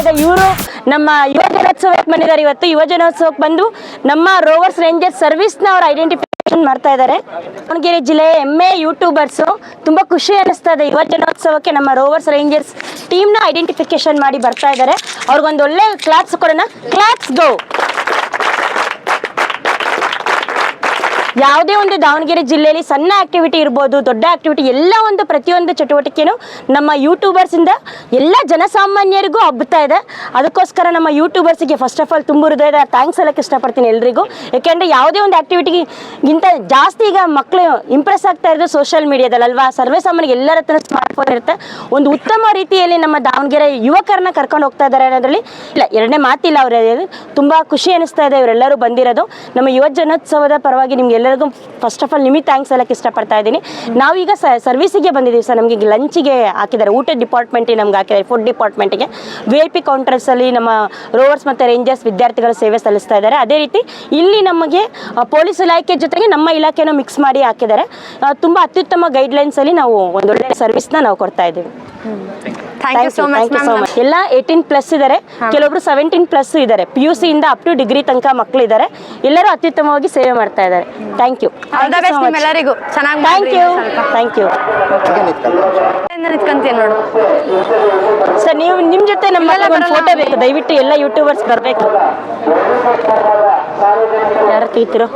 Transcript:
ಇದೆ. ಇವರು ನಮ್ಮ ಯುವ ಜನೋತ್ಸವಕ್ಕೆ ಬಂದಿದ್ದಾರೆ. ಇವತ್ತು ಯುವ ಜನೋತ್ಸವಕ್ಕೆ ಬಂದು ನಮ್ಮ ರೋವರ್ಸ್ ರೇಂಜರ್ಸ್ ಸರ್ವಿಸ್ನ ಅವರು ಐಡೆಂಟಿಫಿಕೇಶನ್ ಮಾಡ್ತಾ ಇದ್ದಾರೆ. ದಾವಣಗೆರೆ ಜಿಲ್ಲೆಯ ಹೆಮ್ಮೆ ಯೂಟ್ಯೂಬರ್ಸು ತುಂಬ ಖುಷಿ ಅನಿಸ್ತಾ ಇದೆ. ಯುವ ಜನೋತ್ಸವಕ್ಕೆ ನಮ್ಮ ರೋವರ್ಸ್ ರೇಂಜರ್ಸ್ ಟೀಮ್ನ ಐಡೆಂಟಿಫಿಕೇಶನ್ ಮಾಡಿ ಬರ್ತಾ ಇದ್ದಾರೆ. ಅವ್ರಿಗೊಂದು ಒಳ್ಳೆ ಕ್ಲಾಪ್ಸ್ ಕೊಡೋಣ. ಕ್ಲಾಪ್ಸ್ ಗೋ ಯಾವುದೇ ಒಂದು ದಾವಣಗೆರೆ ಜಿಲ್ಲೆಯಲ್ಲಿ ಸಣ್ಣ ಆಕ್ಟಿವಿಟಿ ಇರ್ಬೋದು, ದೊಡ್ಡ ಆಕ್ಟಿವಿಟಿ ಎಲ್ಲ ಒಂದು ಪ್ರತಿಯೊಂದು ಚಟುವಟಿಕೆನೂ ನಮ್ಮ ಯೂಟ್ಯೂಬರ್ಸಿಂದ ಎಲ್ಲ ಜನಸಾಮಾನ್ಯರಿಗೂ ಹಬ್ಬುತ್ತಾ ಇದೆ. ಅದಕ್ಕೋಸ್ಕರ ನಮ್ಮ ಯೂಟ್ಯೂಬರ್ಸಿಗೆ ಫಸ್ಟ್ ಆಫ್ ಆಲ್ ತುಂಬ ಹೃದಯದ ಥ್ಯಾಂಕ್ಸ್ ಹೇಳಕ್ಕೆ ಇಷ್ಟಪಡ್ತೀನಿ ಎಲ್ರಿಗೂ. ಯಾಕೆಂದರೆ ಯಾವುದೇ ಒಂದು ಆಕ್ಟಿವಿಟಿಗಿಂತ ಜಾಸ್ತಿ ಈಗ ಮಕ್ಕಳು ಇಂಪ್ರೆಸ್ ಆಗ್ತಾ ಇರೋದು ಸೋಷಿಯಲ್ ಮೀಡಿಯಾದಲ್ಲಿ ಅಲ್ವಾ? ಸರ್ವೇ ಸಾಮಾನ್ಯ ಎಲ್ಲರ ಹತ್ರ ಸ್ಮಾರ್ಟ್ ಫೋನ್ ಇರುತ್ತೆ. ಒಂದು ಉತ್ತಮ ರೀತಿಯಲ್ಲಿ ನಮ್ಮ ದಾವಣಗೆರೆ ಯುವಕರನ್ನ ಕರ್ಕೊಂಡು ಹೋಗ್ತಾ ಇದ್ದಾರೆ ಅನ್ನೋದ್ರಲ್ಲಿ ಇಲ್ಲ, ಎರಡನೇ ಮಾತಿಲ್ಲ ಅವ್ರ. ತುಂಬ ಖುಷಿ ಅನಿಸ್ತಾ ಇದೆ, ಇವರೆಲ್ಲರೂ ಬಂದಿರೋದು. ನಮ್ಮ ಯುವ ಜನೋತ್ಸವದ ಪರವಾಗಿ ನಿಮ್ಗೆ ಎಲ್ಲರಿಗೂ ಫಸ್ಟ್ ಆಫ್ ಆಲ್ ನಿಮಗೆ ಥ್ಯಾಂಕ್ಸ್ ಹೇಳಕ್ಕೆ ಇಷ್ಟಪಡ್ತಾ ಇದ್ದೀನಿ. ನಾವೀಗ ಸರ್ವಿಸಿಗೆ ಬಂದಿದ್ದೀವಿ ಸರ್. ನಮಗೆ ಲಂಚಿಗೆ ಹಾಕಿದ್ದಾರೆ. ಊಟ ಡಿಪಾರ್ಟ್ಮೆಂಟಿಗೆ ನಮ್ಗೆ ಹಾಕಿದ್ದಾರೆ. ಫುಡ್ ಡಿಪಾರ್ಟ್ಮೆಂಟಿಗೆ ವಿ ಐ ಪಿ ಕೌಂಟರ್ಸಲ್ಲಿ ನಮ್ಮ ರೋವರ್ಸ್ ಮತ್ತು ರೇಂಜರ್ಸ್ ವಿದ್ಯಾರ್ಥಿಗಳು ಸೇವೆ ಸಲ್ಲಿಸ್ತಾ ಇದ್ದಾರೆ. ಅದೇ ರೀತಿ ಇಲ್ಲಿ ನಮಗೆ ಪೊಲೀಸ್ ಇಲಾಖೆ ಜೊತೆಗೆ ನಮ್ಮ ಇಲಾಖೆನೂ ಮಿಕ್ಸ್ ಮಾಡಿ ಹಾಕಿದ್ದಾರೆ. ತುಂಬ ಅತ್ಯುತ್ತಮ ಗೈಡ್ಲೈನ್ಸಲ್ಲಿ ನಾವು ಒಂದೊಳ್ಳೆ ಸರ್ವಿಸ್ನ ನಾವು ಕೊಡ್ತಾ ಇದ್ದೀವಿ. Thank you so much ma'am ಎಲ್ಲ ಏಯ್ಟೀನ್ ಪ್ಲಸ್ ಇದ್ದಾರೆ ಕೆಲವೊಬ್ರು ಸೆವೆಂಟೀನ್ ಪ್ಲಸ್ ಇದ್ದಾರೆ ಪಿ ಯು ಸಿಯಿಂದ ಅಪ್ ಟು ಡಿಗ್ರಿ ತನಕ ಮಕ್ಕಳು ಇದ್ದಾರೆ ಎಲ್ಲರೂ ಅತ್ಯುತ್ತಮವಾಗಿ ಸೇವೆ ಮಾಡ್ತಾ ಇದ್ದಾರೆ ಥ್ಯಾಂಕ್ ಯು ಎಲ್ಲರಿಗೂ ಚೆನ್ನಾಗಿ ಥ್ಯಾಂಕ್ ಯು ಥ್ಯಾಂಕ್ ಯು ನಿಂತ್ಕೊಂತೀನಿ ನೋಡು. ಸರ್ ನೀವು ನಿಮ್ಮ ಜೊತೆ ನಮ್ಮ ಇಲ್ಲ, ಒಂದು ಫೋಟೋ ಬೇಕು. ದಯವಿಟ್ಟು ಎಲ್ಲ ಯೂಟ್ಯೂಬರ್ಸ್ ಬರಬೇಕು. ಯಾರು ತೀತಿರೋ?